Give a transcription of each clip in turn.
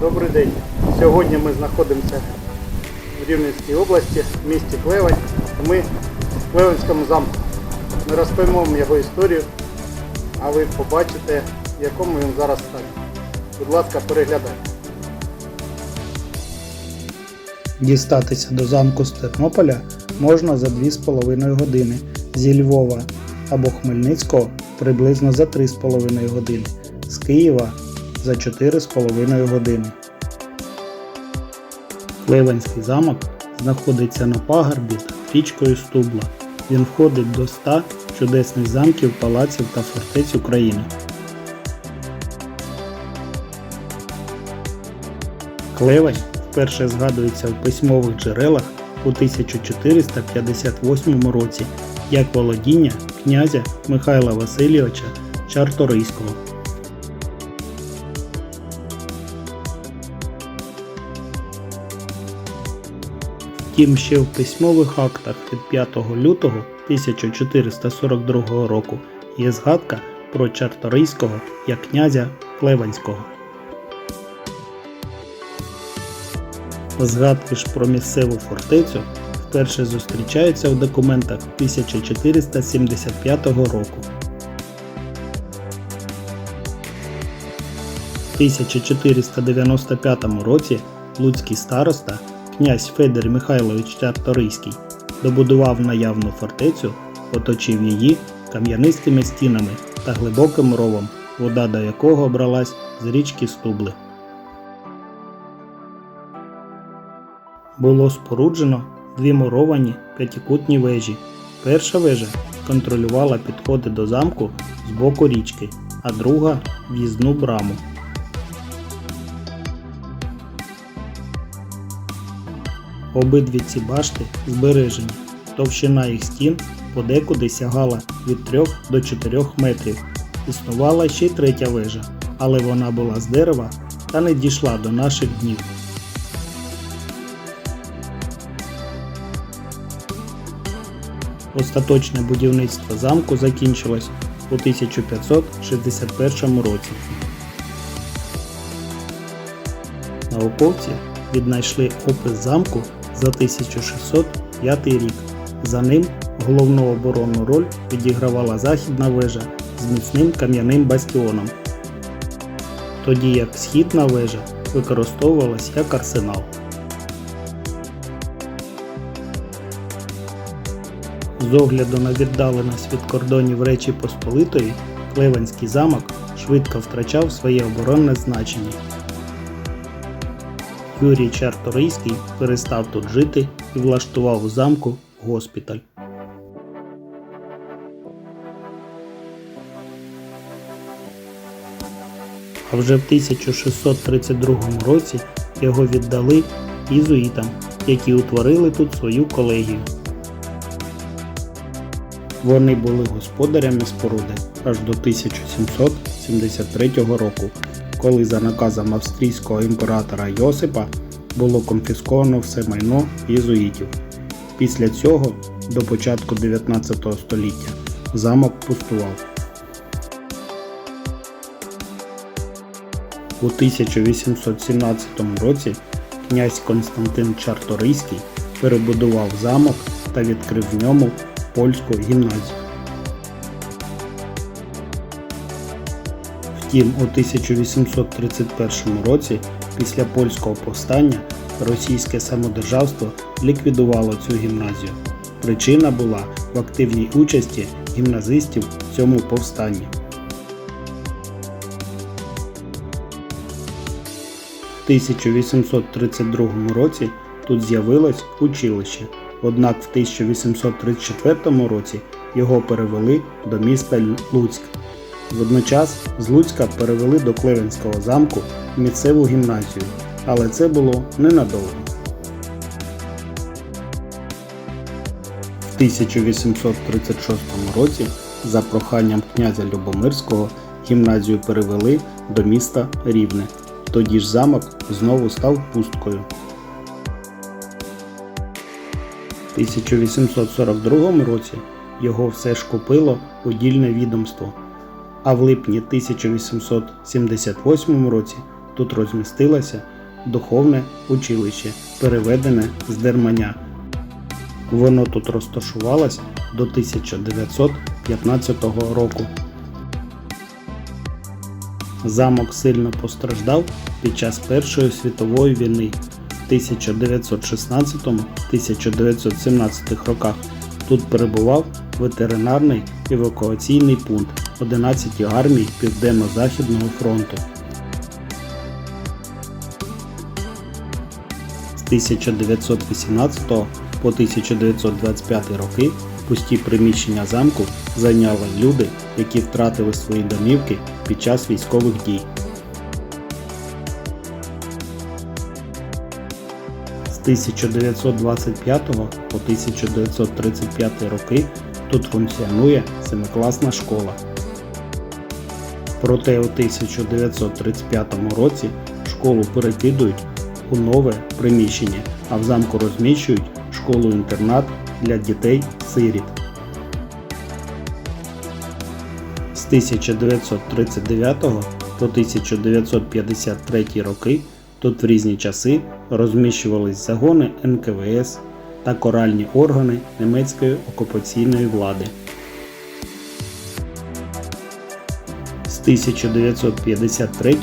Добрий день. Сьогодні ми знаходимося в Рівненській області, в місті Клевень. Ми в Клевенському замку. Ми розповімо вам його історію, а ви побачите, в якому він зараз стані. Будь ласка, переглядайте. Дістатися до замку з Тернополя можна за 2,5 години, зі Львова або Хмельницького приблизно за 3,5 години, з Києва за 4,5 години. Ливанський замок знаходиться на пагорбі річкою Стубла. Він входить до 100 чудесних замків, палаців та фортець України. Клевень вперше згадується в письмових джерелах у 1458 році як володіння князя Михайла Васильовича Чарторийського. Втім, ще в письмових актах від 5 лютого 1442 року є згадка про Чарторийського як князя Клеванського. Згадки ж про місцеву фортецю вперше зустрічаються в документах 1475 року. В 1495 році луцький староста князь Федір Михайлович Чарторийський добудував наявну фортецю, оточив її кам'янистими стінами та глибоким ровом, вода до якого бралась з річки Стубли. Було споруджено дві муровані п'ятикутні вежі. Перша вежа контролювала підходи до замку з боку річки, а друга в'їзну браму. Обидві ці башти збережені. Товщина їх стін подекуди сягала від 3 до 4 метрів. Існувала ще й третя вежа, але вона була з дерева та не дійшла до наших днів. Остаточне будівництво замку закінчилось у 1561 році. Науковці віднайшли опис замку за 1605 рік. За ним головну оборонну роль відігравала західна вежа з міцним кам'яним бастіоном, тоді як східна вежа використовувалась як арсенал. З огляду на віддаленість від кордонів Речі Посполитої, Клевенський замок швидко втрачав своє оборонне значення. Юрій Чарторийський перестав тут жити і влаштував у замку госпіталь. А вже в 1632 році його віддали ізуїтам, які утворили тут свою колегію. Вони були господарями споруди аж до 1773 року, коли за наказом австрійського імператора Йосипа було конфісковано все майно єзуїтів. Після цього, до початку 19 століття, замок пустував. У 1817 році князь Константин Чарторийський перебудував замок та відкрив в ньому польську гімназію. Втім, у 1831 році, після польського повстання, російське самодержавство ліквідувало цю гімназію. Причина була в активній участі гімназистів в цьому повстанні. В 1832 році тут з'явилось училище, однак в 1834 році його перевели до міста Луцьк. Водночас з Луцька перевели до Клевенського замку місцеву гімназію, але це було ненадовго. В 1836 році за проханням князя Любомирського гімназію перевели до міста Рівне. Тоді ж замок знову став пусткою. 1842 році його все ж купило удільне відомство. а в липні 1878 році тут розмістилося духовне училище, переведене з Дерманя. Воно тут розташувалось до 1915 року. Замок сильно постраждав під час Першої світової війни. В 1916-1917 роках тут перебував ветеринарний евакуаційний пункт 11 армій Південно-Західного фронту. З 1918 по 1925 роки пусті приміщення замку зайняли люди, які втратили свої домівки під час військових дій. 1925 по 1935 роки тут функціонує семикласна школа. Проте у 1935 році школу перекидують у нове приміщення, а в замку розміщують школу-інтернат для дітей-сиріт. З 1939 по 1953 роки тут в різні часи розміщувались загони НКВС та коральні органи німецької окупаційної влади. З 1953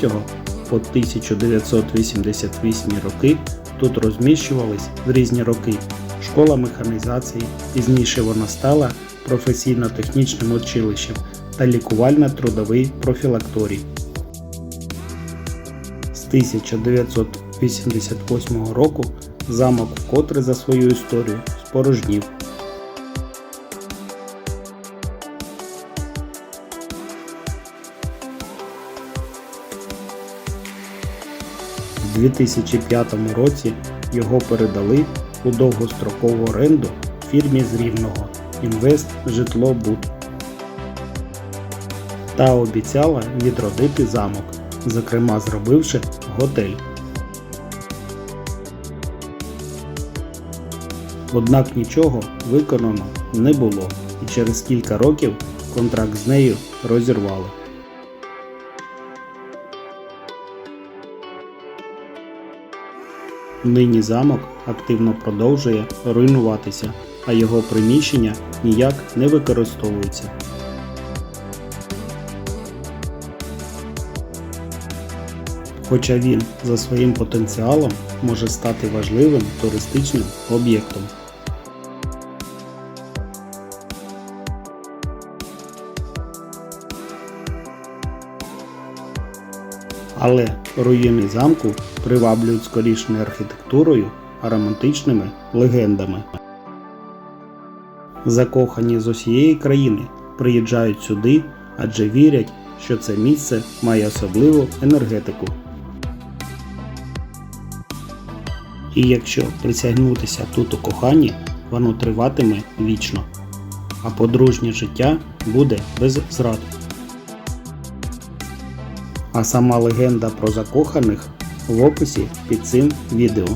по 1988 роки тут розміщувались в різні роки школа механізації, пізніше вона стала професійно-технічним училищем та лікувально-трудовий профілакторій. З 1988 року замок вкотре за свою історію спорожнів. У 2005 році його передали у довгострокову оренду фірмі з Рівного Інвест Житлобуд та обіцяла відродити замок, зокрема зробивши готель. Однак нічого виконано не було і через кілька років контракт з нею розірвали. Нині замок активно продовжує руйнуватися, а його приміщення ніяк не використовуються. Хоча він за своїм потенціалом може стати важливим туристичним об'єктом. Але руїни замку приваблюють скоріш не архітектурою, а романтичними легендами. Закохані з усієї країни приїжджають сюди, адже вірять, що це місце має особливу енергетику. І якщо присягнутися тут у коханні, воно триватиме вічно, а подружнє життя буде без зрад. А сама легенда про закоханих в описі під цим відео.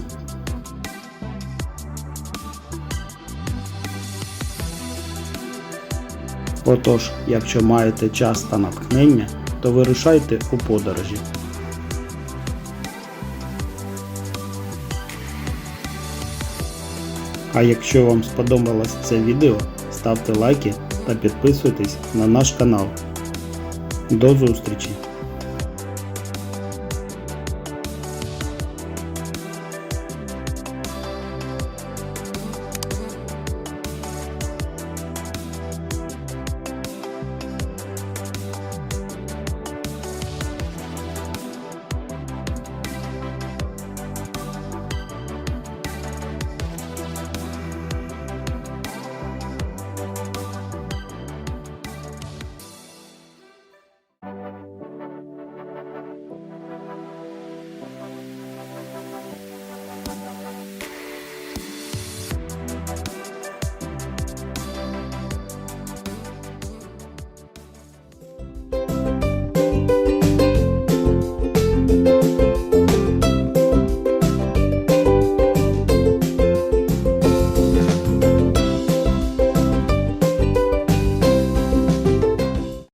Отож, якщо маєте час та натхнення, то вирушайте у подорожі. А якщо вам сподобалось це відео, ставте лайки та підписуйтесь на наш канал. До зустрічі!